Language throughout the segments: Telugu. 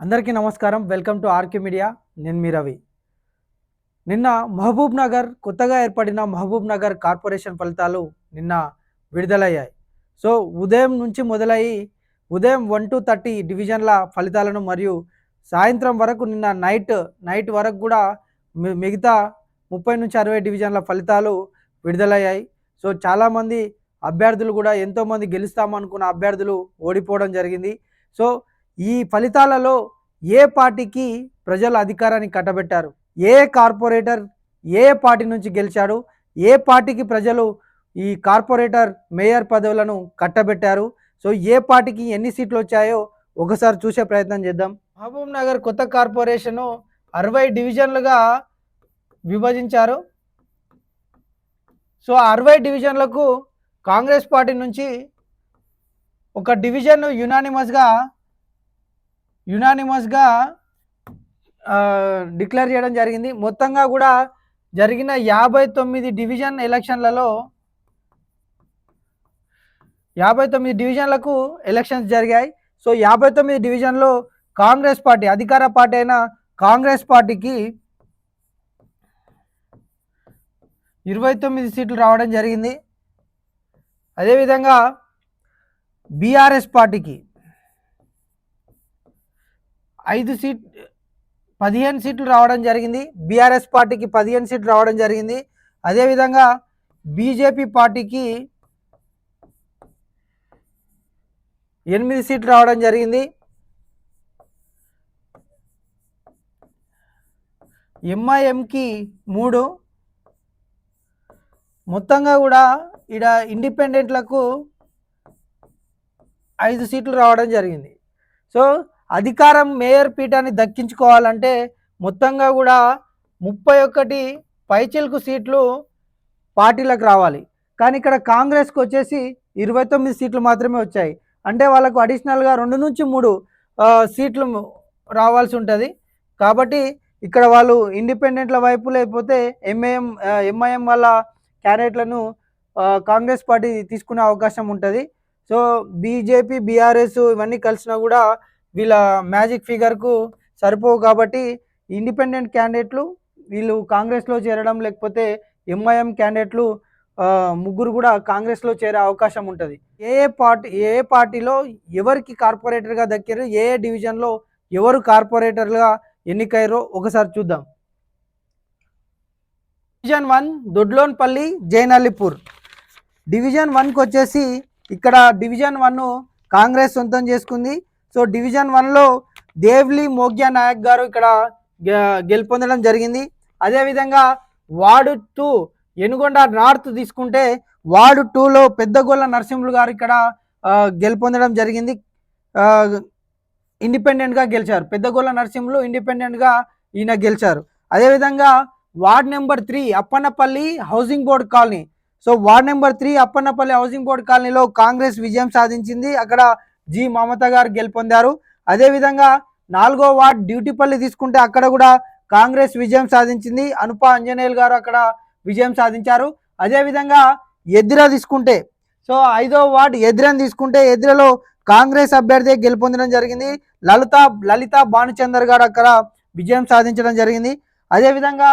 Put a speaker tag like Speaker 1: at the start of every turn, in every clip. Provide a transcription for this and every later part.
Speaker 1: అందరికీ నమస్కారం. Welcome to RK media. నేను మీ రవి. నిన్న మహబూబ్ నగర్ కొత్తగా ఏర్పడిన మహబూబ్ నగర్ కార్పొరేషన్ ఫలితాలు నిన్న విడుదలయ్యాయి. సో ఉదయం నుంచి మొదలయ్యి ఉదయం వన్ టు థర్టీ డివిజన్ల ఫలితాలను మరియు సాయంత్రం వరకు నిన్న నైట్ నైట్ వరకు కూడా మి- మిగతా ముప్పై నుంచి అరవై డివిజన్ల ఫలితాలు విడుదలయ్యాయి. సో చాలామంది అభ్యర్థులు కూడా ఎంతోమంది గెలుస్తామనుకున్న అభ్యర్థులు ఓడిపోవడం జరిగింది. సో ఈ ఫలితాలలో ఏ పార్టీకి ప్రజల అధికారాన్ని కట్టబెట్టారు? ఏ కార్పొరేటర్ ఏ పార్టీ నుంచి గెలిచాడు? ఏ పార్టీకి ప్రజలు ఈ కార్పొరేటర్ మేయర్ పదవులను కట్టబెట్టారు? సో ఏ పార్టీకి ఎన్ని సీట్లు వచ్చాయో ఒకసారి చూసే ప్రయత్నం చేద్దాం. మహబూబ్ నగర్ కొత్త కార్పొరేషను అరవై డివిజన్లుగా విభజించారు. సో అరవై డివిజన్లకు కాంగ్రెస్ పార్టీ నుంచి ఒక డివిజన్ యునానిమస్గా యునానిమస్గా డిక్లేర్ చేయడం జరిగింది. మొత్తంగా కూడా జరిగిన యాభై తొమ్మిది డివిజన్ ఎలక్షన్లలో యాభై తొమ్మిది డివిజన్లకు ఎలక్షన్స్ జరిగాయి. సో యాభై తొమ్మిది డివిజన్లో కాంగ్రెస్ పార్టీ అధికార పార్టీ అయిన కాంగ్రెస్ పార్టీకి ఇరవై తొమ్మిది సీట్లు రావడం జరిగింది. అదేవిధంగా బీఆర్ఎస్ పార్టీకి ఐదు సీట్ పదిహేను సీట్లు రావడం జరిగింది. బీఆర్ఎస్ పార్టీకి పదిహేను సీట్లు రావడం జరిగింది. అదేవిధంగా బీజేపీ పార్టీకి ఎనిమిది సీట్లు రావడం జరిగింది. ఎంఐఎంకి మూడు. మొత్తంగా కూడా ఈడ ఇండిపెండెంట్లకు ఐదు సీట్లు రావడం జరిగింది. సో అధికారం మేయర్ పీఠాన్ని దక్కించుకోవాలంటే మొత్తంగా కూడా ముప్పై ఒకటి పైచిలకు సీట్లు పార్టీలకు రావాలి. కానీ ఇక్కడ కాంగ్రెస్కి వచ్చేసి ఇరవై తొమ్మిది సీట్లు మాత్రమే వచ్చాయి. అంటే వాళ్ళకు అడిషనల్గా రెండు నుంచి మూడు సీట్లు రావాల్సి ఉంటుంది. కాబట్టి ఇక్కడ వాళ్ళు ఇండిపెండెంట్ల వైపు లేకపోతే ఎంఐఎం ఎంఐఎం వాళ్ళ క్యాండిడేట్లను కాంగ్రెస్ పార్టీ తీసుకునే అవకాశం ఉంటుంది. సో బీజేపీ బీఆర్ఎస్ ఇవన్నీ కలిసినా కూడా వీళ్ళ మ్యాజిక్ ఫిగర్కు సరిపోవు కాబట్టి ఇండిపెండెంట్ క్యాండిడేట్లు వీళ్ళు కాంగ్రెస్లో చేరడం లేకపోతే ఎంఐఎం క్యాండిడేట్లు ముగ్గురు కూడా కాంగ్రెస్లో చేరే అవకాశం ఉంటుంది. ఏ పార్టీ ఏ పార్టీలో ఎవరికి కార్పొరేటర్గా దక్కారు ఏ డివిజన్లో ఎవరు కార్పొరేటర్గా ఎన్నికయ్యారో ఒకసారి చూద్దాం. Division one Dodlonpalli Jainallipur. Division వన్కి వచ్చేసి ఇక్కడ డివిజన్ వన్ను కాంగ్రెస్ సొంతం చేసుకుంది. సో డివిజన్ వన్లో దేవ్లీ మోగ్యా నాయక్ గారు ఇక్కడ గె- గెలుపొందడం జరిగింది. అదేవిధంగా వార్డు టూ ఎనుగొండ నార్త్ తీసుకుంటే వార్డు టూలో పెద్దగొల్ల నరసింహులు గారు ఇక్కడ గెలుపొందడం జరిగింది. ఇండిపెండెంట్గా గెలిచారు. పెద్దగొల్ల నరసింహులు ఇండిపెండెంట్గా ఈయన గెలిచారు. అదేవిధంగా ward number three Appannapalli housing board colony. So ward number three Appannapalli housing board కాలనీలో కాంగ్రెస్ విజయం సాధించింది. అక్కడ జి మమత గారు గెలుపొందారు. అదేవిధంగా నాలుగో వార్డ్ డ్యూటీపల్లి తీసుకుంటే అక్కడ కూడా కాంగ్రెస్ విజయం సాధించింది. అనుప అంజనేయులు గారు అక్కడ విజయం సాధించారు. అదేవిధంగా ఎద్ర తీసుకుంటే సో ఐదో వార్డ్ ఎద్రని తీసుకుంటే ఎద్రలో కాంగ్రెస్ అభ్యర్థి గెలుపొందడం జరిగింది. లలిత లలిత భానుచందర్ గారు అక్కడ విజయం సాధించడం జరిగింది. అదేవిధంగా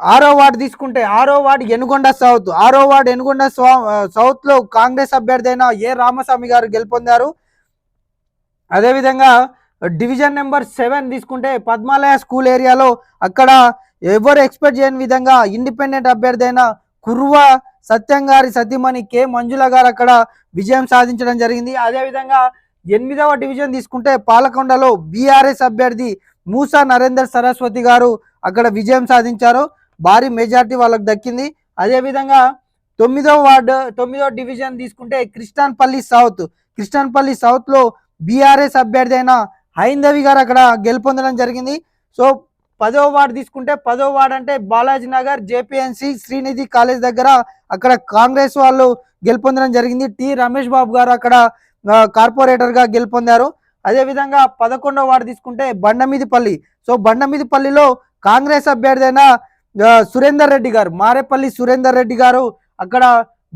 Speaker 1: ఆరో వార్డు తీసుకుంటే ఆరో వార్డు ఎనుగొండ సౌత్ ఆరో వార్డు ఎనుగొండ స్వా- సౌత్లో కాంగ్రెస్ అభ్యర్థి అయిన ఏ రామస్వామి గారు గెలుపొందారు? అదేవిధంగా డివిజన్ నెంబర్ సెవెన్ తీసుకుంటే పద్మాలయ స్కూల్ ఏరియాలో అక్కడ ఎవరు ఎక్స్పెక్ట్ చేయని విధంగా ఇండిపెండెంట్ అభ్యర్థి అయిన కుర్వ సత్యం గారి సతీమణి కె. మంజుల గారు అక్కడ విజయం సాధించడం జరిగింది. అదేవిధంగా ఎనిమిదవ డివిజన్ తీసుకుంటే పాలకొండలో బీఆర్ఎస్ అభ్యర్థి మూసా నరేందర్ సరస్వతి గారు అక్కడ విజయం సాధించారు. భారీ మెజార్టీ వాళ్ళకి దక్కింది. అదేవిధంగా తొమ్మిదో వార్డు తొమ్మిదో డివిజన్ తీసుకుంటే క్రిస్టాన్పల్లి సౌత్. క్రిస్టాన్పల్లి సౌత్లో బీఆర్ఎస్ అభ్యర్థి అయిన హైందవి గారు అక్కడ గెలుపొందడం జరిగింది. సో పదో వార్డు తీసుకుంటే పదో వార్డు అంటే బాలాజీ నగర్ జేపీఎన్సి శ్రీనిధి కాలేజ్ దగ్గర అక్కడ కాంగ్రెస్ వాళ్ళు గెలుపొందడం జరిగింది. టి రమేష్ బాబు గారు అక్కడ కార్పొరేటర్గా గెలుపొందారు. అదేవిధంగా పదకొండవ వార్డు తీసుకుంటే బండమీదిపల్లి. సో బండమీదిపల్లిలో కాంగ్రెస్ అభ్యర్థి అయిన సురేందర్ రెడ్డి గారు మారేపల్లి సురేందర్ రెడ్డి గారు అక్కడ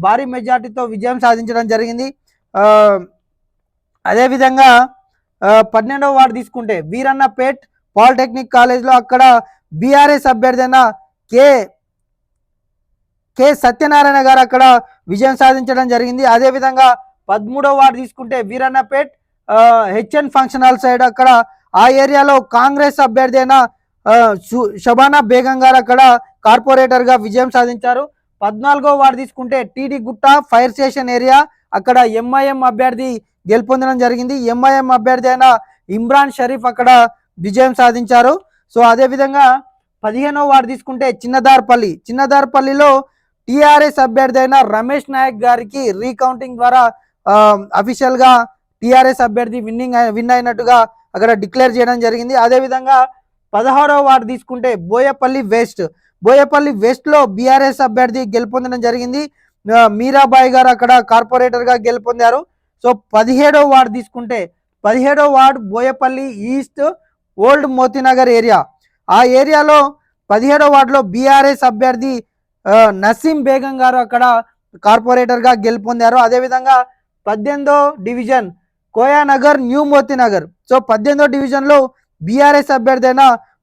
Speaker 1: భారీ మెజార్టీతో విజయం సాధించడం జరిగింది. అదేవిధంగా పన్నెండవ వార్డు తీసుకుంటే వీరన్నపేట్ పాలిటెక్నిక్ కాలేజ్లో అక్కడ బీఆర్ఎస్ అభ్యర్థి అయిన కె కె సత్యనారాయణ గారు అక్కడ విజయం సాధించడం జరిగింది. అదేవిధంగా పదమూడవ వార్డు తీసుకుంటే Veerannapet HN function hall side అక్కడ ఆ ఏరియాలో కాంగ్రెస్ అభ్యర్థి అయిన షబానా బేగం గారు అక్కడ కార్పొరేటర్గా విజయం సాధించారు. పద్నాలుగో వార్డు తీసుకుంటే TD Gutta fire station area అక్కడ ఎంఐఎం అభ్యర్థి గెలుపొందడం జరిగింది. ఎంఐఎం అభ్యర్థి అయిన ఇమ్రాన్ షరీఫ్ అక్కడ విజయం సాధించారు. సో అదేవిధంగా పదిహేనో వార్డు తీసుకుంటే చిన్నదార్పల్లి. చిన్నదార్పల్లిలో టిఆర్ఎస్ అభ్యర్థి అయిన రమేష్ నాయక్ గారికి రీకౌంటింగ్ ద్వారా అఫీషియల్గా టీఆర్ఎస్ అభ్యర్థి విన్నింగ్ విన్ అయినట్టుగా అక్కడ డిక్లేర్ చేయడం జరిగింది. అదే విధంగా పదహారవ వార్డు తీసుకుంటే బోయపల్లి వెస్ట్. బోయపల్లి వెస్ట్లో బీఆర్ఎస్ అభ్యర్థి గెలుపొందడం జరిగింది. మీరాబాయి గారు అక్కడ కార్పొరేటర్గా గెలుపొందారు. సో పదిహేడవ వార్డు తీసుకుంటే పదిహేడవ ward Boyapalli east old Motinagar area. ఆ ఏరియాలో పదిహేడవ వార్డులో బీఆర్ఎస్ అభ్యర్థి నసీం బేగం గారు అక్కడ కార్పొరేటర్గా గెలుపొందారు. అదేవిధంగా పద్దెనిమిదో division Koyanagar new Motinagar. So పద్దెనిమిదో డివిజన్లో బీఆర్ఎస్ అభ్యర్థి అయిన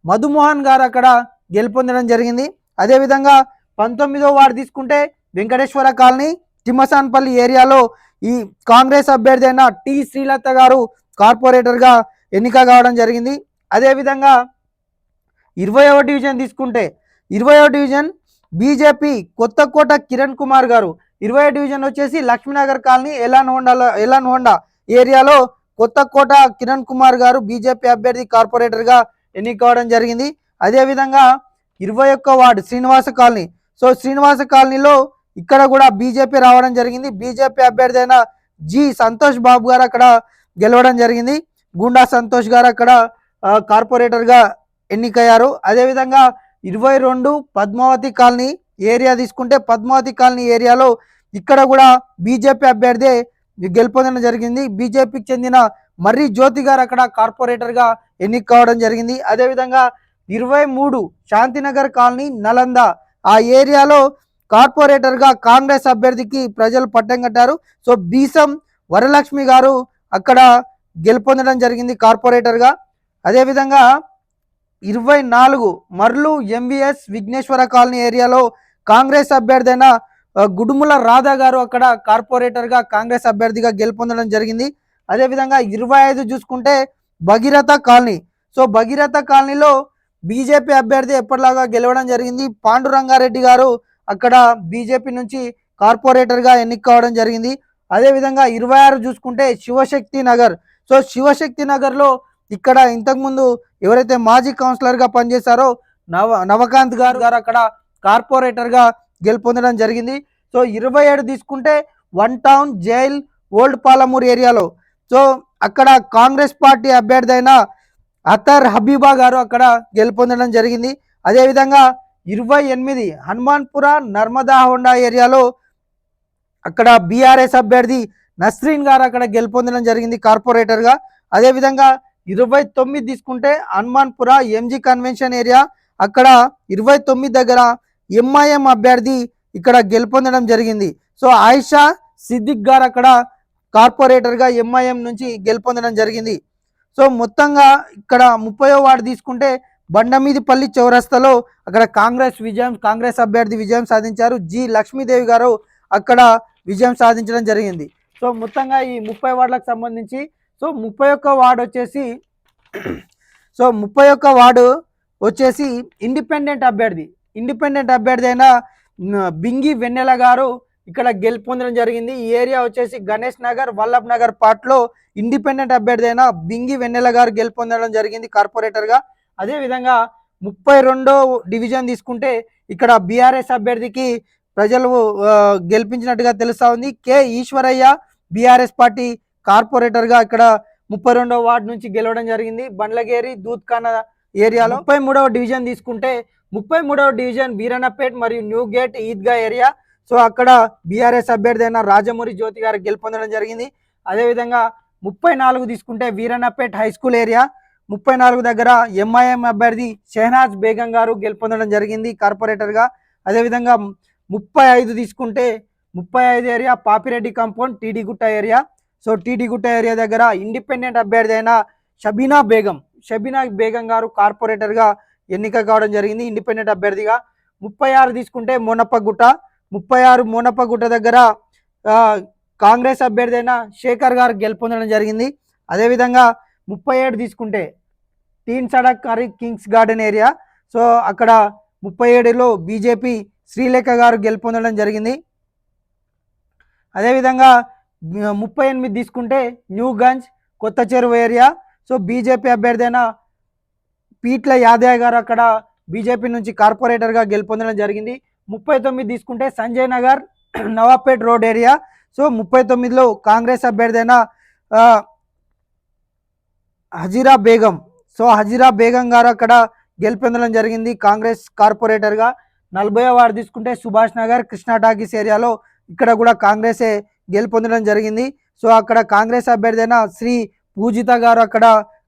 Speaker 1: మధుమోహన్ గారు అక్కడ గెలుపొందడం జరిగింది. అదేవిధంగా పంతొమ్మిదో వార్డు తీసుకుంటే వెంకటేశ్వర కాలనీ తిమ్మసాన్పల్లి ఏరియాలో ఈ కాంగ్రెస్ అభ్యర్థి అయిన టి శ్రీలత గారు కార్పొరేటర్గా ఎన్నిక కావడం జరిగింది. అదేవిధంగా ఇరవయవ డివిజన్ తీసుకుంటే ఇరవయో డివిజన్ బీజేపీ కొత్తకోట కిరణ్ కుమార్ గారు ఇరవై డివిజన్ వచ్చేసి Lakshminagar colony Elan హోండాలో Elan Honda area Kothakota Kiran Kumar గారు బీజేపీ అభ్యర్థి కార్పొరేటర్గా ఎన్నికవడం జరిగింది. అదేవిధంగా ఇరవై ఒక్క ward Srinivasa colony. So Srinivasa కాలనీలో ఇక్కడ కూడా బీజేపీ రావడం జరిగింది. బీజేపీ అభ్యర్థి అయిన జి సంతోష్ బాబు గారు అక్కడ గెలవడం జరిగింది. గుండా సంతోష్ గారు అక్కడ కార్పొరేటర్గా ఎన్నికయ్యారు. అదేవిధంగా ఇరవై రెండు పద్మావతి కాలనీ ఏరియా తీసుకుంటే పద్మావతి కాలనీ ఏరియాలో ఇక్కడ కూడా బీజేపీ అభ్యర్థి గెలుపొందడం జరిగింది. బీజేపీకి చెందిన మర్రి జ్యోతి గారు అక్కడ కార్పొరేటర్గా ఎన్నిక కావడం జరిగింది. అదేవిధంగా ఇరవై మూడు శాంతినగర్ కాలనీ నలంద ఆ ఏరియాలో కార్పొరేటర్గా కాంగ్రెస్ అభ్యర్థికి ప్రజలు పట్టం కట్టారు. సో బీసం వరలక్ష్మి గారు అక్కడ గెలుపొందడం జరిగింది కార్పొరేటర్గా అదేవిధంగా ఇరవై నాలుగు మర్లు ఎంవిఎస్ విఘ్నేశ్వర కాలనీ ఏరియాలో కాంగ్రెస్ అభ్యర్థి గుడుముల రాధా గారు అక్కడ కార్పొరేటర్గా కాంగ్రెస్ అభ్యర్థిగా గెలుపొందడం జరిగింది. అదేవిధంగా ఇరవై ఐదు చూసుకుంటే భగీరథ కాలనీ. సో భగీరథ కాలనీలో బీజేపీ అభ్యర్థి ఎప్పటిలాగా గెలవడం జరిగింది. పాండురంగారెడ్డి గారు అక్కడ బీజేపీ నుంచి కార్పొరేటర్గా ఎన్నిక కావడం జరిగింది. అదేవిధంగా ఇరవై ఆరు చూసుకుంటే శివశక్తి నగర్. సో శివశక్తి నగర్లో ఇక్కడ ఇంతకుముందు ఎవరైతే మాజీ కౌన్సిలర్గా పనిచేశారో నవ నవకాంత్ గారు గారు అక్కడ కార్పొరేటర్గా గెలుపొందడం జరిగింది. సో ఇరవై ఏడు తీసుకుంటే one town jail old Palamuru ఏరియాలో. సో అక్కడ కాంగ్రెస్ పార్టీ అభ్యర్థి అయిన అతర్ హబీబా గారు అక్కడ గెలుపొందడం జరిగింది. అదేవిధంగా ఇరవై ఎనిమిది హనుమాన్పుర నర్మదా హోండా ఏరియాలో అక్కడ బీఆర్ఎస్ అభ్యర్థి నస్రీన్ గారు అక్కడ గెలుపొందడం జరిగింది కార్పొరేటర్గా. అదేవిధంగా ఇరవై తొమ్మిది తీసుకుంటే హనుమాన్పుర ఎంజీ కన్వెన్షన్ ఏరియా. అక్కడ ఇరవై తొమ్మిది దగ్గర ఎంఐఎం అభ్యర్థి ఇక్కడ గెలుపొందడం జరిగింది. సో ఆయిషా సిద్దిక్ గారు అక్కడ కార్పొరేటర్గా ఎంఐఎం నుంచి గెలుపొందడం జరిగింది. సో మొత్తంగా ఇక్కడ ముప్పయో వార్డు తీసుకుంటే బండమీదిపల్లి చౌరస్తాలో అక్కడ కాంగ్రెస్ విజయం కాంగ్రెస్ అభ్యర్థి విజయం సాధించారు. జి లక్ష్మీదేవి గారు అక్కడ విజయం సాధించడం జరిగింది. సో మొత్తంగా ఈ ముప్పై వార్డులకు సంబంధించి సో ముప్పై ఒక్క వార్డు వచ్చేసి సో ముప్పై ఒక్క వార్డు వచ్చేసి ఇండిపెండెంట్ అభ్యర్థి. ఇండిపెండెంట్ అభ్యర్థి అయిన బింగి వెన్నెల గారు ఇక్కడ గెలుపొందడం జరిగింది. ఈ ఏరియా వచ్చేసి గణేష్ నగర్ వల్లభ్ నగర్ పార్ట్లో ఇండిపెండెంట్ అభ్యర్థి అయిన బింగి వెన్నెల గారు గెలుపొందడం జరిగింది కార్పొరేటర్గా. అదేవిధంగా అదే విధంగా ముప్పై రెండో డివిజన్ తీసుకుంటే ఇక్కడ బీఆర్ఎస్ అభ్యర్థికి ప్రజలు గెలిపించినట్టుగా తెలుస్తా ఉంది. కె. ఈశ్వరయ్య బీఆర్ఎస్ పార్టీ కార్పొరేటర్గా ఇక్కడ ముప్పై రెండవ వార్డు నుంచి గెలవడం జరిగింది. బండ్లగేరి దూత్ఖానా ఏరియాలో ముప్పై మూడవ డివిజన్ తీసుకుంటే ముప్పై మూడవ డివిజన్ వీరన్నపేట్ మరియు new gate Eidgah area. So అక్కడ బీఆర్ఎస్ అభ్యర్థి అయిన రాజమూరి జ్యోతి గారు గెలుపొందడం జరిగింది. అదేవిధంగా ముప్పై నాలుగు తీసుకుంటే వీరన్నపేట్ హై స్కూల్ ఏరియా. ముప్పై నాలుగు దగ్గర ఎంఐఎం అభ్యర్థి షెహనాజ్ బేగం గారు గెలుపొందడం జరిగింది కార్పొరేటర్గా. అదేవిధంగా ముప్పై ఐదు తీసుకుంటే ముప్పై ఐదు area Papireddy compound TD Gutta area. So టీడీగుట్ట area దగ్గర ఇండిపెండెంట్ అభ్యర్థి అయిన షబీనా బేగం. షబీనా బేగం గారు కార్పొరేటర్గా ఎన్నిక కావడం జరిగింది. ఇండిపెండెంట్ అభ్యర్థిగా ముప్పై ఆరు తీసుకుంటే మోనప్పగుట్ట ముప్పై ఆరు మోనప్పగుట్ట దగ్గర కాంగ్రెస్ అభ్యర్థి అయిన శేఖర్ గారు గెలుపొందడం జరిగింది. అదేవిధంగా ముప్పై ఏడు తీసుకుంటే Teen Sadak Hari kings garden area. So అక్కడ ముప్పై ఏడులో బీజేపీ శ్రీలేఖ గారు గెలుపొందడం జరిగింది. అదేవిధంగా ముప్పై ఎనిమిది తీసుకుంటే న్యూగంజ్ కొత్త చెరువు ఏరియా. సో బీజేపీ అభ్యర్థి అయిన పీట్ల యాదయ్య గారు అక్కడ బీజేపీ నుంచి కార్పొరేటర్గా గెలుపొందడం జరిగింది. ముప్పై తొమ్మిది తీసుకుంటే Sanjay Nagar Nawabpet road area. So ముప్పై తొమ్మిదిలో కాంగ్రెస్ అభ్యర్థి అయిన హజీరా బేగం. సో హజీరా బేగం గారు అక్కడ గెలుపొందడం జరిగింది కాంగ్రెస్ కార్పొరేటర్గా నలభై వార్డు తీసుకుంటే సుభాష్ నగర్ కృష్ణా టాకీస్ ఏరియాలో ఇక్కడ కూడా కాంగ్రెసే గెలుపొందడం జరిగింది. సో అక్కడ కాంగ్రెస్ అభ్యర్థి అయిన శ్రీ పూజిత గారు అక్కడ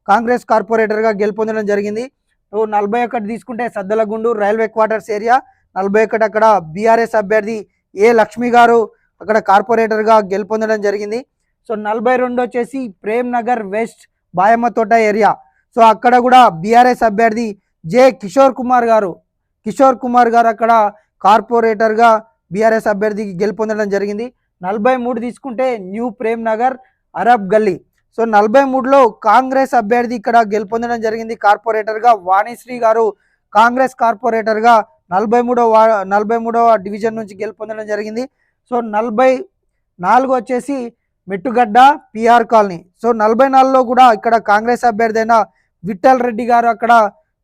Speaker 1: కాంగ్రెస్ కార్పొరేటర్గా గెలుపొందడం జరిగింది. సో నలభై ఒకటి తీసుకుంటే సద్దలగుండు రైల్వే క్వార్టర్స్ ఏరియా. నలభై ఒకటి అక్కడ బీఆర్ఎస్ అభ్యర్థి ఏ లక్ష్మి గారు అక్కడ కార్పొరేటర్గా గెలుపొందడం జరిగింది. సో నలభై రెండు వచ్చేసి ప్రేమ్ నగర్ వెస్ట్ బాయమ్మ తోట ఏరియా. సో అక్కడ కూడా బీఆర్ఎస్ అభ్యర్థి జే కిషోర్ కుమార్ గారు కిషోర్ కుమార్ గారు అక్కడ కార్పొరేటర్గా బీఆర్ఎస్ అభ్యర్థికి గెలుపొందడం జరిగింది. నలభై మూడు తీసుకుంటే new Prem Nagar Arab Galli. So నలభై మూడులో కాంగ్రెస్ అభ్యర్థి ఇక్కడ గెలుపొందడం జరిగింది కార్పొరేటర్గా వాణిశ్రీ గారు. కాంగ్రెస్ కార్పొరేటర్గా నలభై మూడవ వా నలభై మూడవ డివిజన్ నుంచి గెలుపొందడం జరిగింది. సో నలభై నాలుగు వచ్చేసి మెట్టుగడ్డ పిఆర్ కాలనీ. సో నలభై నాలుగులో కూడా ఇక్కడ కాంగ్రెస్ అభ్యర్థి అయిన విఠల్ రెడ్డి గారు అక్కడ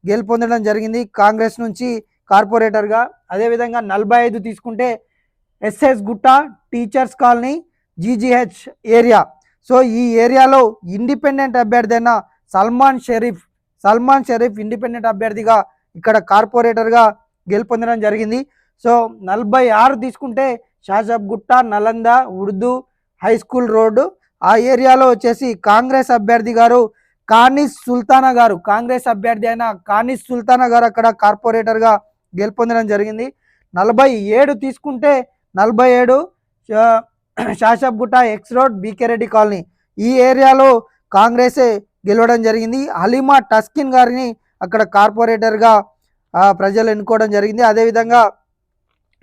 Speaker 1: గెలుపొందడం జరిగింది కాంగ్రెస్ నుంచి కార్పొరేటర్గా. అదేవిధంగా నలభై ఐదు తీసుకుంటే SS Gutta teachers colony GGH area. So ఈ ఏరియాలో ఇండిపెండెంట్ అభ్యర్థి అయిన సల్మాన్ షరీఫ్ సల్మాన్ షరీఫ్ ఇండిపెండెంట్ అభ్యర్థిగా ఇక్కడ కార్పొరేటర్గా గెలుపొందడం జరిగింది. సో నలభై ఆరు తీసుకుంటే Shajab Gutta Nalanda Urdu high school road. ఆ ఏరియాలో వచ్చేసి కాంగ్రెస్ అభ్యర్థి గారు కానిస్ సుల్తానా గారు కాంగ్రెస్ అభ్యర్థి అయిన కానిస్ సుల్తానా గారు అక్కడ కార్పొరేటర్గా గెలుపొందడం జరిగింది. నలభై ఏడు తీసుకుంటే నలభై ఏడు Shashabgutta X road BK Reddy colony. ఈ ఏరియాలో కాంగ్రెసే గెలవడం జరిగింది. హలీమా టస్కిన్ గారిని అక్కడ కార్పొరేటర్గా ప్రజలు ఎన్నుకోవడం జరిగింది. అదేవిధంగా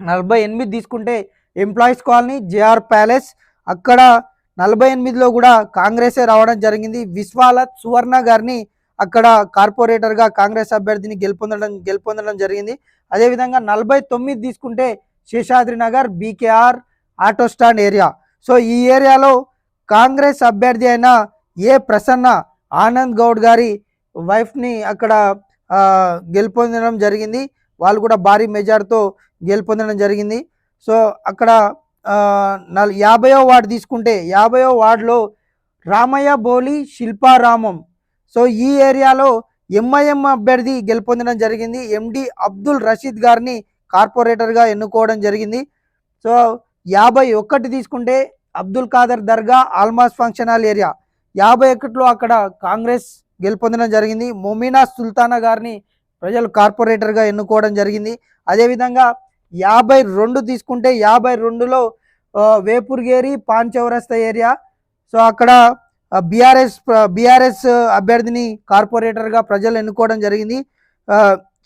Speaker 1: నలభై ఎనిమిది తీసుకుంటే ఎంప్లాయీస్ కాలనీ జేఆర్ ప్యాలెస్. అక్కడ నలభై ఎనిమిదిలో కూడా కాంగ్రెసే రావడం జరిగింది. విశ్వాలత్ సువర్ణ గారిని అక్కడ కార్పొరేటర్గా కాంగ్రెస్ అభ్యర్థిని గెలుపొందడం గెలుపొందడం జరిగింది. అదేవిధంగా నలభై తొమ్మిది తీసుకుంటే Seshadri Nagar BKR auto stand area. So ఈ ఏరియాలో కాంగ్రెస్ అభ్యర్థి అయిన ఏ ప్రసన్న ఆనంద్ గౌడ్ గారి వైఫ్ని అక్కడ గెలుపొందడం జరిగింది. వాళ్ళు కూడా భారీ మెజార్తో గెలుపొందడం జరిగింది. సో అక్కడ నల్ యాభయో వార్డు తీసుకుంటే యాభయో వార్డులో రామయ్య బోలి శిల్పారామం. సో ఈ ఏరియాలో ఎంఐఎం అభ్యర్థి గెలుపొందడం జరిగింది. ఎండి అబ్దుల్ రషీద్ గారిని కార్పొరేటర్గా ఎన్నుకోవడం జరిగింది. సో యాభై ఒక్కటి తీసుకుంటే Abdul Khader Dargah Almas function hall area. యాభై ఒకటిలో అక్కడ కాంగ్రెస్ గెలుపొందడం జరిగింది. మొమినా సుల్తానా గారిని ప్రజలు కార్పొరేటర్గా ఎన్నుకోవడం జరిగింది. అదేవిధంగా యాభై రెండు తీసుకుంటే యాభై రెండులో వేపూర్గేరి పాన్ చౌరస్తా ఏరియా. సో అక్కడ బీఆర్ఎస్ బీఆర్ఎస్ అభ్యర్థిని కార్పొరేటర్గా ప్రజలు ఎన్నుకోవడం జరిగింది.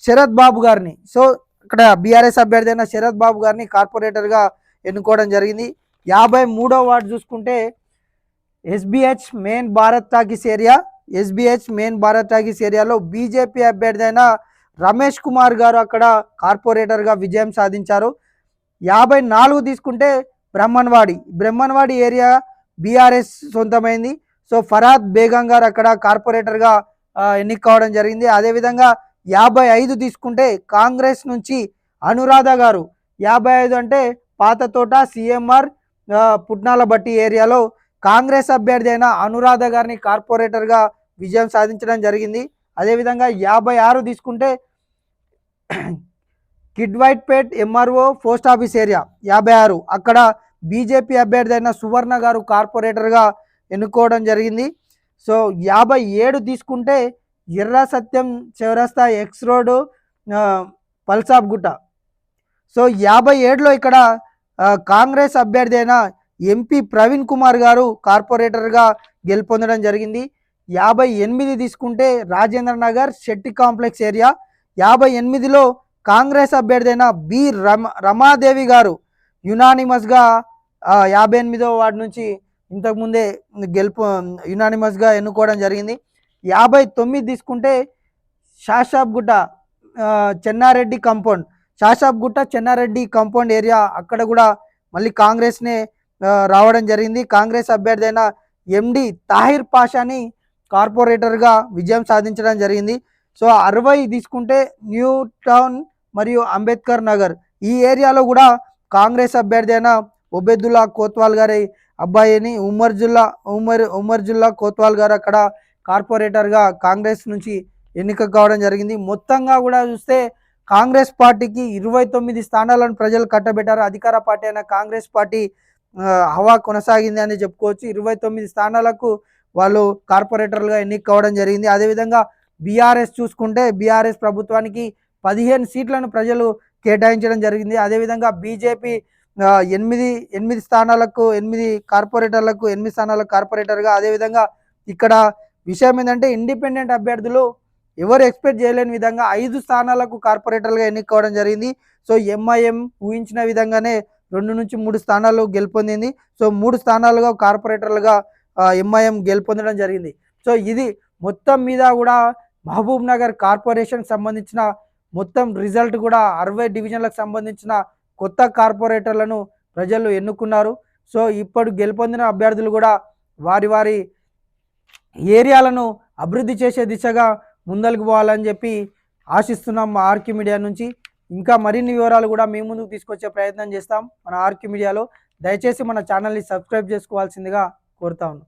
Speaker 1: శరత్ బాబు గారిని. సో అక్కడ బీఆర్ఎస్ అభ్యర్థి అయిన శరత్ బాబు గారిని కార్పొరేటర్గా ఎన్నుకోవడం జరిగింది. యాభై మూడో వార్డు చూసుకుంటే SBH main Bharat talkies area SBH main Bharat talkies ఏరియాలో బీజేపీ అభ్యర్థి అయిన రమేష్ కుమార్ గారు అక్కడ కార్పొరేటర్గా విజయం సాధించారు. యాభై నాలుగు తీసుకుంటే బ్రహ్మన్వాడి బ్రహ్మన్వాడి ఏరియా బీఆర్ఎస్ సొంతమైంది. సో ఫరాద్ బేగం గారు అక్కడ కార్పొరేటర్గా ఎన్నికవడం జరిగింది. అదేవిధంగా యాభై ఐదు తీసుకుంటే కాంగ్రెస్ నుంచి అనురాధ గారు. యాభై ఐదు అంటే పాత తోట సిఎంఆర్ పుట్నాలబట్టి ఏరియాలో కాంగ్రెస్ అభ్యర్థి అయిన అనురాధ గారిని కార్పొరేటర్గా విజయం సాధించడం జరిగింది. అదేవిధంగా యాభై ఆరు తీసుకుంటే Kidwaitpet MRO post office area యాభై ఆరు. అక్కడ బీజేపీ అభ్యర్థి అయిన సువర్ణ గారు కార్పొరేటర్గా ఎన్నుకోవడం జరిగింది. సో యాభై ఏడు తీసుకుంటే ఎర్ర సత్యం చివరస్తా ఎక్స్ రోడ్ పల్సాబ్ గుట్ట సో యాభై ఏడులో ఇక్కడ కాంగ్రెస్ అభ్యర్థి అయిన ఎంపీ ప్రవీణ్ కుమార్ గారు కార్పొరేటర్గా గెలుపొందడం జరిగింది. యాభై ఎనిమిది తీసుకుంటే రాజేంద్ర నగర్ శెట్టి కాంప్లెక్స్ ఏరియా. యాభై ఎనిమిదిలో కాంగ్రెస్ అభ్యర్థి అయిన బి రమ రమాదేవి గారు యునానిమస్గా యాభై ఎనిమిదో వార్డు నుంచి ఇంతకుముందే గెలుపు యునానిమస్గా ఎన్నుకోవడం జరిగింది. యాభై తొమ్మిది తీసుకుంటే Shashabgutta Chennareddy compound. Shashabgutta Chennareddy compound area అక్కడ కూడా మళ్ళీ కాంగ్రెస్నే రావడం జరిగింది. కాంగ్రెస్ అభ్యర్థి అయిన ఎండి తాహిర్ పాషాని కార్పొరేటర్గా విజయం సాధించడం జరిగింది. సో అరవై తీసుకుంటే న్యూ టౌన్ మరియు అంబేద్కర్ నగర్ ఈ ఏరియాలో కూడా కాంగ్రెస్ అభ్యర్థి అయిన ఒబెదుల్లా కోత్వాల్ గారి అబ్బాయిని ఉమర్ జిల్లా ఉమర్ ఉమర్ జిల్లా కోత్వాల్ గారు అక్కడ కార్పొరేటర్గా కాంగ్రెస్ నుంచి ఎన్నిక కావడం జరిగింది. మొత్తంగా కూడా చూస్తే కాంగ్రెస్ పార్టీకి ఇరవై తొమ్మిది స్థానాలను ప్రజలు కట్టబెట్టారు. అధికార పార్టీ అయిన కాంగ్రెస్ పార్టీ హవా కొనసాగింది అని చెప్పుకోవచ్చు. ఇరవై తొమ్మిది స్థానాలకు వాళ్ళు కార్పొరేటర్లుగా ఎన్నికవడం జరిగింది. అదేవిధంగా బీఆర్ఎస్ చూసుకుంటే బీఆర్ఎస్ ప్రభుత్వానికి పదిహేను సీట్లను ప్రజలు కేటాయించడం జరిగింది. అదేవిధంగా బీజేపీ ఎనిమిది ఎనిమిది స్థానాలకు ఎనిమిది కార్పొరేటర్లకు ఎనిమిది స్థానాలకు కార్పొరేటర్గా అదేవిధంగా ఇక్కడ విషయం ఏంటంటే ఇండిపెండెంట్ అభ్యర్థులు ఎవరు ఎక్స్పెక్ట్ చేయలేని విధంగా ఐదు స్థానాలకు కార్పొరేటర్గా ఎన్నుకోవడం జరిగింది. సో ఎంఐఎం ఊహించిన విధంగానే రెండు నుంచి మూడు స్థానాలు గెలుపొందింది. సో మూడు స్థానాలుగా కార్పొరేటర్లుగా ఎంఐఎం గెలుపొందడం జరిగింది. సో ఇది మొత్తం మీద కూడా మహబూబ్ నగర్ కార్పొరేషన్ సంబంధించిన మొత్తం రిజల్ట్ కూడా అరవై డివిజన్లకు సంబంధించిన కొత్త కార్పొరేటర్లను ప్రజలు ఎన్నుకున్నారు. సో ఇప్పుడు గెలుపొందిన అభ్యర్థులు కూడా వారి వారి ఏరియాలను అభివృద్ధి చేసే దిశగా ముందలకు పోవాలని చెప్పి ఆశిస్తున్నాం మా ఆర్కి మీడియా నుంచి. ఇంకా మరిన్ని వివరాలు కూడా మీ ముందుకు తీసుకొచ్చే ప్రయత్నం చేస్తాం. మన ఆర్కి మీడియాలో దయచేసి మన ఛానల్ని సబ్స్క్రైబ్ చేసుకోవాల్సిందిగా కోరుతా ఉన్నాం.